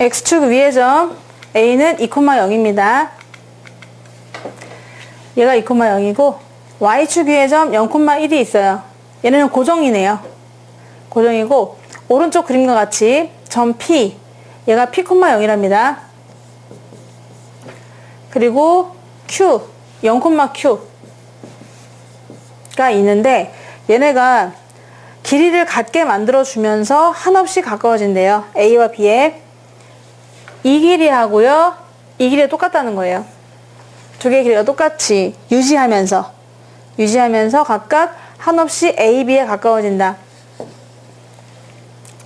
x축 위의 점 a는 2,0입니다. 얘가 2,0이고 y축 위의 점 0,1이 있어요. 얘네는 고정이네요. 고정이고 오른쪽 그림과 같이 점 P 얘가 P,0이랍니다. 그리고 Q 0,Q가 있는데 얘네가 길이를 같게 만들어 주면서 한없이 가까워진대요. A와 B에 이 길이하고요. 이 길이 똑같다는 거예요. 두 개의 길이가 똑같이 유지하면서 유지하면서 각각 한없이 A, B에 가까워진다.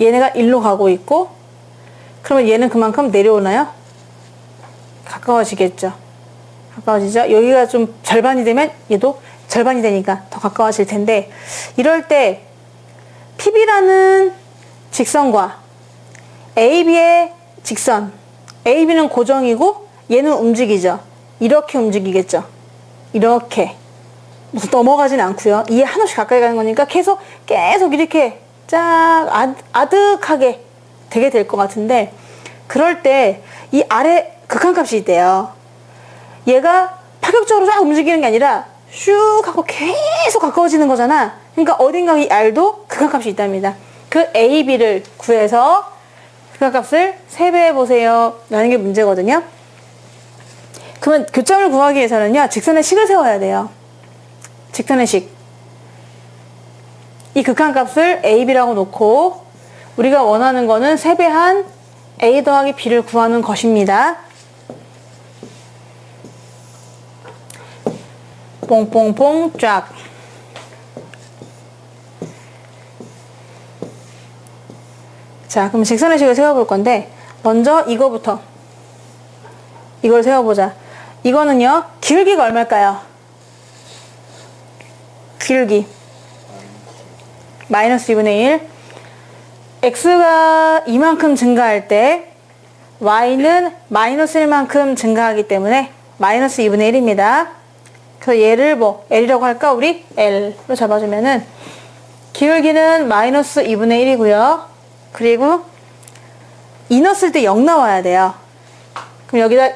얘네가 1로 가고 있고 그러면 얘는 그만큼 내려오나요? 가까워지겠죠. 가까워지죠. 여기가 좀 절반이 되면 얘도 절반이 되니까 더 가까워질 텐데 이럴 때 PB라는 직선과 AB의 직선 AB는 고정이고 얘는 움직이죠. 이렇게 움직이겠죠. 이렇게 무슨 넘어가진 않고요. 이에 한없이 가까이 가는 거니까 계속 계속 이렇게 쫙 아, 아득하게 되게 될 것 같은데 그럴 때 이 아래 극한값이 있대요. 얘가 파격적으로 쫙 움직이는 게 아니라 슉 하고 계속 가까워지는 거잖아. 그러니까 어딘가 이 R도 극한값이 있답니다. 그 A, B를 구해서 극한값을 세배해 보세요. 라는 게 문제거든요. 그러면 교점을 구하기 위해서는요, 직선의 식을 세워야 돼요. 직선의 식. 이 극한값을 A, B라고 놓고 우리가 원하는 거는 세배한 A 더하기 B를 구하는 것입니다. 뽕뽕뽕 쫙. 자, 그럼 직선의 식을 세워볼 건데, 먼저 이거부터. 이걸 세워보자. 이거는요, 기울기가 얼마일까요? 기울기. 마이너스 2분의 1. x가 이만큼 증가할 때, y는 마이너스 1만큼 증가하기 때문에 마이너스 2분의 1입니다. 그래서 얘를 뭐 L이라고 할까 우리 L로 잡아주면은 기울기는 마이너스 2분의 1이고요. 그리고 이 넣었을 때 0 나와야 돼요. 그럼 여기다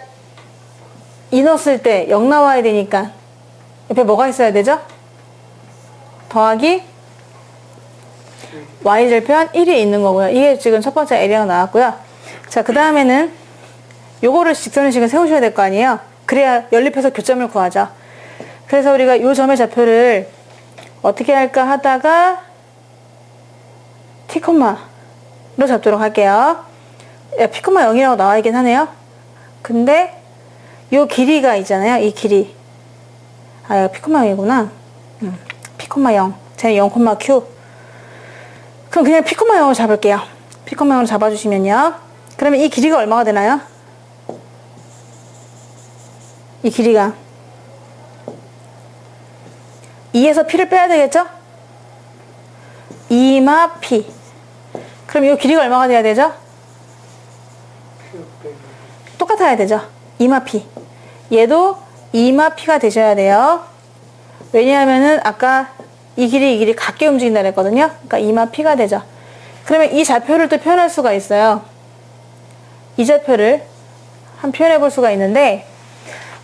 이 넣었을 때 0 나와야 되니까 옆에 뭐가 있어야 되죠? 더하기 y절편 1이 있는 거고요. 이게 지금 첫 번째 L이랑 나왔고요. 자, 그 다음에는 요거를 직선의식을 세우셔야 될 거 아니에요? 그래야 연립해서 교점을 구하죠. 그래서 우리가 요 점의 좌표를 어떻게 할까 하다가 t, 로 잡도록 할게요. 야, p, 0이라고 나와 있긴 하네요. 근데 요 길이가 있잖아요. 이 길이. 아, 이거 p, 0이구나. 음, p, 0. 쟤는 0, q. 그럼 그냥 p, 0을 잡을게요. p, 0을 잡아주시면요. 그러면 이 길이가 얼마가 되나요? 이 길이가 2에서 P를 빼야 되겠죠? 2마 P. 그럼 이 길이가 얼마가 돼야 되죠? 똑같아야 되죠? 2마 P. 얘도 2마 P가 되셔야 돼요. 왜냐하면은 아까 이 길이 이 길이 같게 움직인다 그랬거든요. 그러니까 2마 P가 되죠. 그러면 이 좌표를 또 표현할 수가 있어요. 이 좌표를 한 표현해 볼 수가 있는데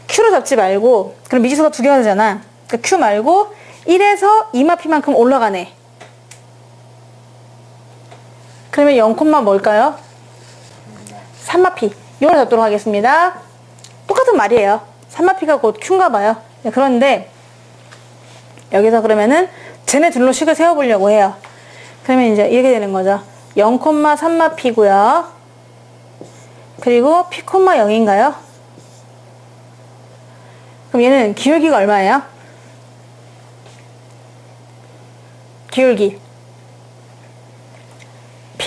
Q로 잡지 말고 그럼 미지수가 두 개가 되잖아. 그러니까 Q 말고 1에서 2마피만큼 올라가네. 그러면 0, 뭘까요? 3마피. 이걸 잡도록 하겠습니다. 똑같은 말이에요. 3마피가 곧 Q인가 봐요. 네, 그런데 여기서 그러면은 쟤네 둘로 식을 세워보려고 해요. 그러면 이제 이렇게 되는 거죠. 0,3마피고요. 그리고 P, 0인가요? 그럼 얘는 기울기가 얼마예요? 기울기.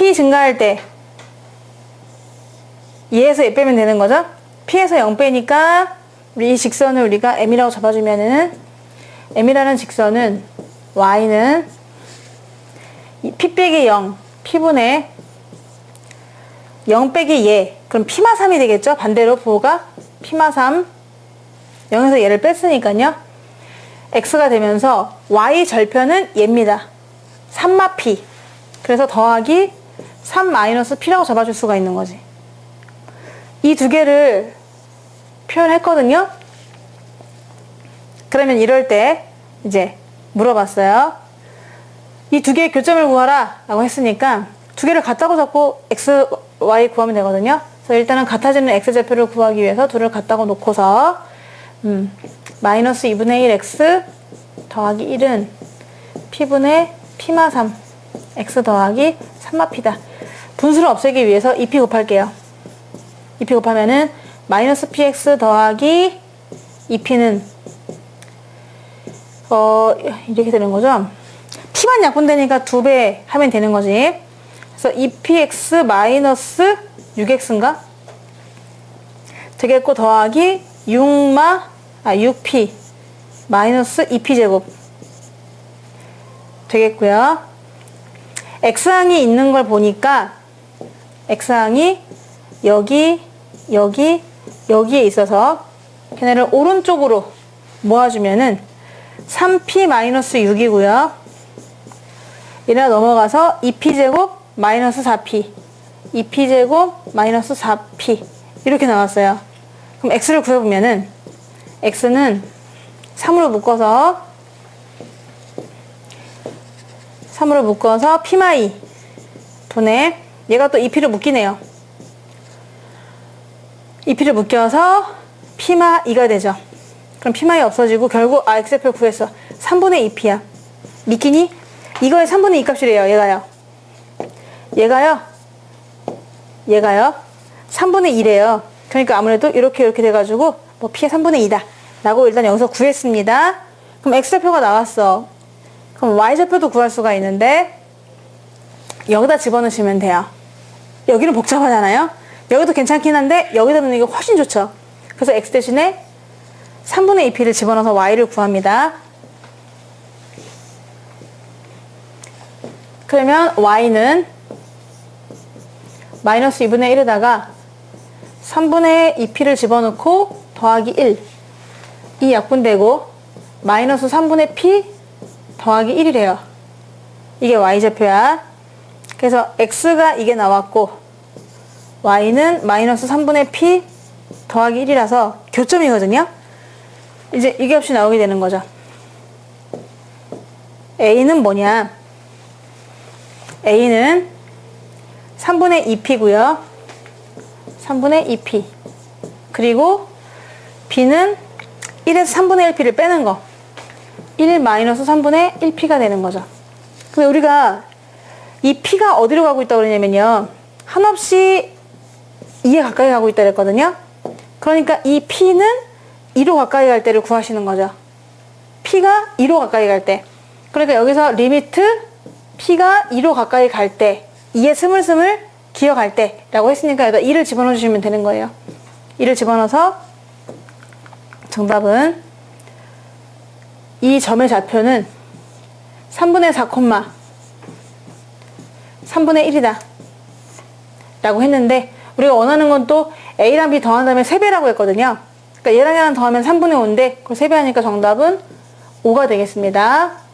P 증가할 때 2에서 1 빼면 되는 거죠? P에서 0 빼니까 우리 이 직선을 우리가 M이라고 잡아주면은 M이라는 직선은 Y는 P 빼기 0, P분의 0 빼기 얘. 그럼 P마 3이 되겠죠? 반대로 부호가 P마 3. 0에서 얘를 뺐으니까요. X가 되면서 Y 절편은 얘입니다. 3마 P. 그래서 더하기 3 마이너스 P라고 잡아줄 수가 있는 거지. 이 두 개를 표현했거든요. 그러면 이럴 때 이제 물어봤어요. 이 두 개의 교점을 구하라 라고 했으니까 두 개를 같다고 잡고 x, y 구하면 되거든요. 그래서 일단은 같아지는 x좌표를 구하기 위해서 둘을 같다고 놓고서 음, 마이너스 2분의 1 x 더하기 1은 p분의 p마 3 x 더하기 3마 p다. 분수를 없애기 위해서 2p 곱할게요. 2p 곱하면은 마이너스 px 더하기 2p는 어 이렇게 되는 거죠. p만 약분되니까 두배 하면 되는 거지. 그래서 2px 마이너스 6x인가? 되겠고 더하기 6마 아 6p 마이너스 2p 제곱 되겠고요. X항이 있는 걸 보니까 x항이 여기 여기 여기에 있어서 걔네를 오른쪽으로 모아주면은 3p-6이고요. 이래 넘어가서 2p제곱 마이너스 4p 2p제곱 마이너스 4p 이렇게 나왔어요. 그럼 x를 구해보면은 x는 3으로 묶어서 3으로 묶어서 p마이 분의 얘가 또 2p를 묶이네요. 2p를 묶여서 p마 2가 되죠. 그럼 p마이 없어지고 결국 아 x표 구했어. 3분의 2p야. 믿기니? 이거의 3분의 2 값이래요. 얘가요. 얘가요. 얘가요. 3분의 2래요. 그러니까 아무래도 이렇게 이렇게 돼가지고 뭐 p의 3분의 2다. 라고 일단 여기서 구했습니다. 그럼 x좌표가 나왔어. 그럼 y좌표도 구할 수가 있는데 여기다 집어넣으시면 돼요. 여기는 복잡하잖아요. 여기도 괜찮긴 한데 여기다 넣는 게 훨씬 좋죠. 그래서 x 대신에 3분의 2p를 집어넣어서 y를 구합니다. 그러면 y는 마이너스 2분의 1에다가 3분의 2p를 집어넣고 더하기 1. 이 약분되고 마이너스 3분의 p 더하기 1이래요. 이게 y좌표야. 그래서 x가 이게 나왔고 y는 마이너스 3분의 p 더하기 1이라서 교점이거든요. 이제 이 값이 나오게 되는 거죠. a는 뭐냐? a는 3분의 2p고요. 3분의 2p. 그리고 b는 1에서 3분의 1p를 빼는 거. 1 마이너스 3분의 1p가 되는 거죠. 근데 우리가 이 p가 어디로 가고 있다고 그러냐면요. 한없이 2에 가까이 가고 있다 그랬거든요. 그러니까 이 p는 2로 가까이 갈 때를 구하시는 거죠. p가 2로 가까이 갈 때. 그러니까 여기서 리미트 p가 2로 가까이 갈 때, 2에 스물스물 기어갈 때 라고 했으니까 여기다 2를 집어넣어 주시면 되는 거예요. 2를 집어넣어서 정답은 이 점의 좌표는 3분의 4, 3분의 1이다. 라고 했는데 우리가 원하는 건 또 A랑 B 더한 다음에 3배라고 했거든요. 그러니까 얘랑 얘랑 더하면 3분의 5인데 그걸 3배 하니까 정답은 5가 되겠습니다.